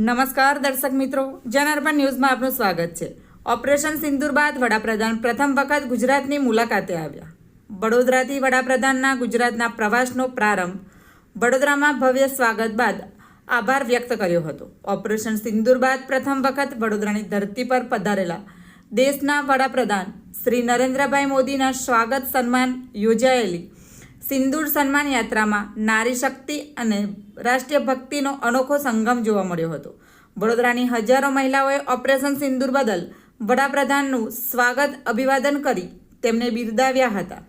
નમસ્કાર દર્શક મિત્રો, જનાર્પણ ન્યૂઝમાં આપનું સ્વાગત છે. ઓપરેશન સિંદુર બાદ વડાપ્રધાન પ્રથમ વખત ગુજરાતની મુલાકાતે આવ્યા. વડોદરાથી વડાપ્રધાનના ગુજરાતના પ્રવાસનો પ્રારંભ, વડોદરામાં ભવ્ય સ્વાગત બાદ આભાર વ્યક્ત કર્યો હતો. ઓપરેશન સિંદુર બાદ પ્રથમ વખત વડોદરાની ધરતી પર પધારેલા દેશના વડાપ્રધાન શ્રી નરેન્દ્રભાઈ મોદીના સ્વાગત સન્માન યોજાયેલી સિંદૂર સન્માન યાત્રામાં નારી શક્તિ અને રાષ્ટ્રીય ભક્તિનો અનોખો સંગમ જોવા મળ્યો હતો. વડોદરાની હજારો મહિલાઓએ ઓપરેશન સિંદૂર બદલ વડાપ્રધાનનું સ્વાગત અભિવાદન કરી તેમને બિરદાવ્યા હતા.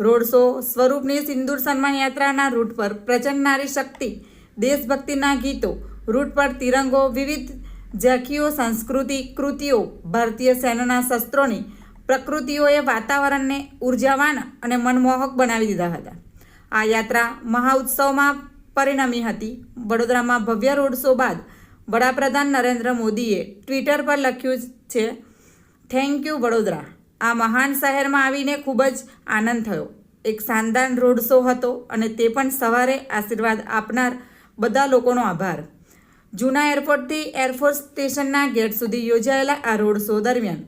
રોડ શો સ્વરૂપની સિંદૂર સન્માન યાત્રાના રૂટ પર પ્રચંડ નારી શક્તિ, દેશભક્તિના ગીતો, રૂટ પર તિરંગો, વિવિધ ઝાંખીઓ સંસ્કૃતિ કૃતિઓ, ભારતીય સેનાના શસ્ત્રોની પ્રકૃતિઓએ વાતાવરણને ઉર્જાવાન અને મનમોહક બનાવી દીધા હતા. આ યાત્રા મહાઉત્સવમાં પરિણમી હતી. વડોદરામાં ભવ્ય રોડ શો બાદ વડાપ્રધાન નરેન્દ્ર મોદીએ ટ્વિટર પર લખ્યું છે થેન્ક યુ વડોદરા. આ મહાન શહેરમાં આવીને ખૂબ જ આનંદ થયો. એક શાનદાર રોડ શો હતો અને તે પણ સવારે આશીર્વાદ આપનાર બધા લોકોનો આભાર. જૂના એરપોર્ટથી એરફોર્સ સ્ટેશનના ગેટ સુધી યોજાયેલા આ રોડ શો દરમિયાન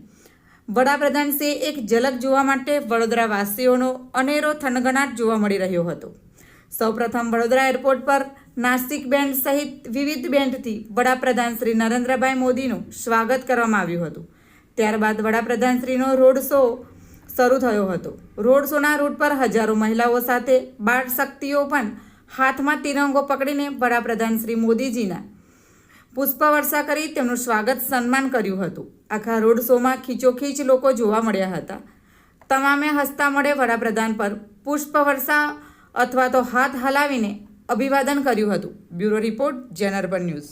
વડાપ્રધાનશ્રીએ એક ઝલક જોવા માટે વડોદરાવાસીઓનો અનેરો થનગનાટ જોવા મળી રહ્યો હતો. સૌપ્રથમ વડોદરા એરપોર્ટ પર નાસિક બેન્ડ સહિત વિવિધ બેન્ડથી વડાપ્રધાન શ્રી નરેન્દ્રભાઈ મોદીનું સ્વાગત કરવામાં આવ્યું હતું. ત્યારબાદ વડાપ્રધાનશ્રીનો રોડ શો શરૂ થયો હતો. રોડ શોના રૂટ પર હજારો મહિલાઓ સાથે બાળ શક્તિઓ પણ હાથમાં તિરંગો પકડીને વડાપ્રધાન શ્રી મોદીજીના પુષ્પવર્ષા કરી તેમનું સ્વાગત સન્માન કર્યું હતું. આખા રોડ શોમાં ખીચોખીચ લોકો જોવા મળ્યા હતા. તમામે હસતા મળે વડાપ્રધાન પર પુષ્પવર્ષા અથવા તો હાથ હલાવીને અભિવાદન કર્યું હતું. બ્યુરો રિપોર્ટ જનરબન ન્યૂઝ.